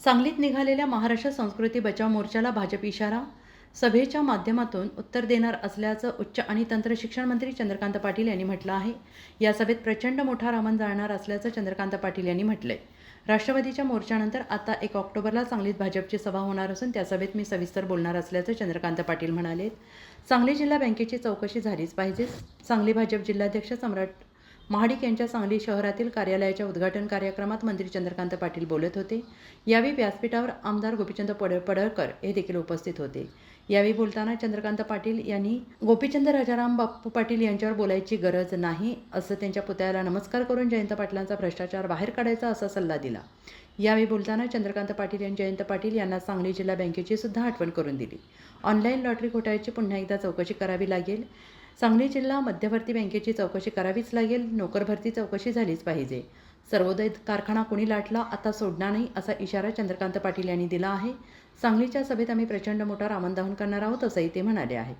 सांगलीत निघालेल्या महाराष्ट्र संस्कृती बचाव मोर्चाला भाजप इशारा. सभेच्या माध्यमातून उत्तर देणार असल्याचं उच्च आणि तंत्र शिक्षण मंत्री चंद्रकांत पाटील यांनी म्हटलं आहे. या सभेत प्रचंड मोठा रामन जाणार असल्याचं चंद्रकांत पाटील यांनी म्हटलंय. राष्ट्रवादीच्या मोर्चानंतर आता एक ऑक्टोबरला सांगलीत भाजपची सभा होणार असून त्या सभेत मी सविस्तर बोलणार असल्याचं चंद्रकांत पाटील म्हणाले सांगली जिल्हा बँकेची चौकशी झालीच पाहिजे. सांगली भाजप जिल्हाध्यक्ष सम्राट महाडिक यांच्या सांगली शहरातील कार्यालयाच्या उद्घाटन कार्यक्रमात मंत्री चंद्रकांत पाटील बोलत होते. यावेळी व्यासपीठावर आमदार गोपीचंद पड पडळकर हे देखील उपस्थित होते. यावेळी बोलताना चंद्रकांत पाटील यांनी गोपीचंद राजाराम बाप्पू पाटील यांच्यावर बोलायची गरज नाही असं त्यांच्या पुतळ्याला नमस्कार करून जयंत पाटलांचा भ्रष्टाचार बाहेर काढायचा असा सल्ला दिला. यावेळी बोलताना चंद्रकांत पाटील यांनी जयंत पाटील यांना सांगली जिल्हा बँकेची सुद्धा आठवण करून दिली. ऑनलाईन लॉटरी घोटाळ्याची पुन्हा एकदा चौकशी करावी लागेल. सांगली जिल्हा मध्यवर्ती बँकेची चौकशी करावीच लागेल. नोकरभरती चौकशी झालीच पाहिजे. सर्वोदय कारखाना कुणी लाटला आता सोडणार नाही असा इशारा चंद्रकांत पाटील यांनी दिला आहे. सांगलीच्या सभेत आम्ही प्रचंड मोठा रामनदहन करणार आहोत असंही ते म्हणाले आहे.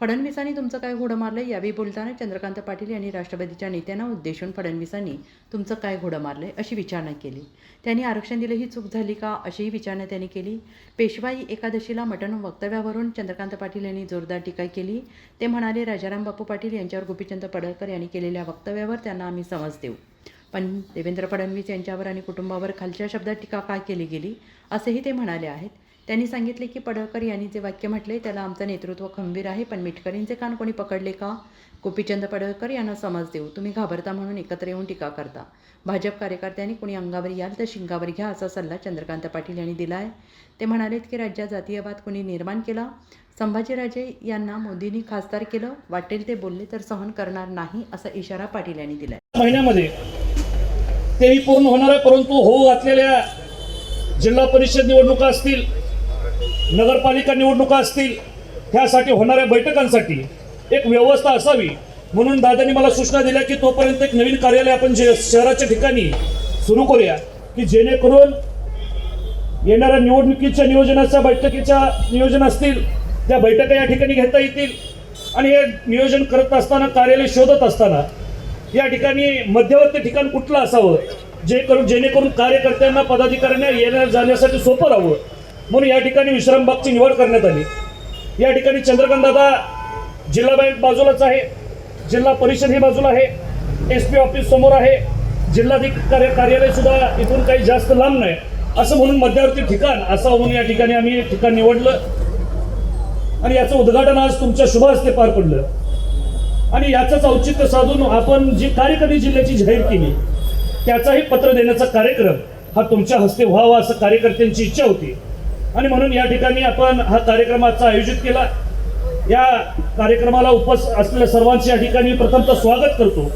फडणवीसांनी तुमचं काय घोडं मारलं यावेळी बोलताना चंद्रकांत पाटील यांनी राष्ट्रवादीच्या नेत्यांना उद्देशून फडणवीसांनी तुमचं काय घोडं मारलं अशी विचारणा केली. त्यांनी आरक्षण दिलं ही चूक झाली का अशीही विचारणा त्यांनी केली. पेशवाई एकादशीला मटण वक्तव्यावरून चंद्रकांत पाटील यांनी जोरदार टीका केली. ते म्हणाले राजाराम बापू पाटील यांच्यावर गोपीचंद पडळकर यांनी केलेल्या वक्तव्यावर त्यांना आम्ही समज देऊ. पण देवेंद्र फडणवीस यांच्यावर आणि कुटुंबावर खालच्या शब्दात टीका का केली गेली? असेही ते म्हणाले आहेत. त्यांनी सांगितले की पडळकर यांनी जे वाक्य म्हटले त्याला आमचं नेतृत्व खंबीर आहे पण मिटकरींचे कान कोणी पकडले का? गोपीचंद पडळकर यांना समज देऊ. तुम्ही घाबरता म्हणून एकत्र येऊन टीका करता. भाजप कार्यकर्त्यांनी कोणी अंगावर याल तर शिंगावर घ्या असा सल्ला चंद्रकांत पाटील यांनी दिला आहे ते म्हणालेत की राज्यात जातीयवाद कोणी निर्माण केला? संभाजीराजे यांना मोदींनी खासदार केलं? वाटेल ते बोलले तर सहन करणार नाही असा इशारा पाटील यांनी दिला महिन्यामध्ये तेही पूर्ण होणार आहे परंतु होऊ घातलेल्या जिल्हा परिषद निवडणुका असतील नगरपालिका निवडणुका असतील त्यासाठी होणाऱ्या बैठकांसाठी एक व्यवस्था असावी. म्हणून दादांनी मला सूचना दिल्या की तोपर्यंत एक नवीन कार्यालय आपण जे शहराच्या ठिकाणी सुरू करूया की जेणेकरून येणाऱ्या निवडणुकीच्या नियोजनाच्या बैठकीच्या नियोजन असतील त्या बैठका या ठिकाणी घेता येतील आणि हे नियोजन करत असताना कार्यालय शोधत असताना या ठिकाणी मध्यवर्ती ठिकाण कुठलं असावं? जे करून जेणेकरून कार्यकर्त्यांना पदाधिकाऱ्यांना येण्या जाण्यासाठी सोपं राहावं. म्हणून या ठिकाणी विश्रामबागची निवड करण्यात आली. या ठिकाणी चंद्रकांत जिल्हा बँक बाजूलाच आहे. जिल्हा परिषद ही बाजूला आहे. एस पी ऑफिस समोर आहे. जिल्हाधिकारी कार्यालय सुद्धा इथून काही जास्त लांब नाही. असं म्हणून मध्यवर्ती ठिकाण असं म्हणून या ठिकाणी आम्ही ठिकाण निवडलं. आणि याचं उद्घाटन आज तुमच्या शुभ हस्ते पार पडलं. आणि याचंच औचित्य साधून आपण जी कार्यकारी जिल्ह्याची जाहीर केली त्याचाही पत्र देण्याचा कार्यक्रम हा तुमच्या हस्ते व्हावा असं कार्यकर्त्यांची इच्छा होती. आणि म्हणून या ठिकाणी आपण हा कार्यक्रमाचा आयोजित केला. या कार्यक्रमाला उपस्थित असलेल्या सर्वांचे या ठिकाणी प्रथमतः स्वागत करतो.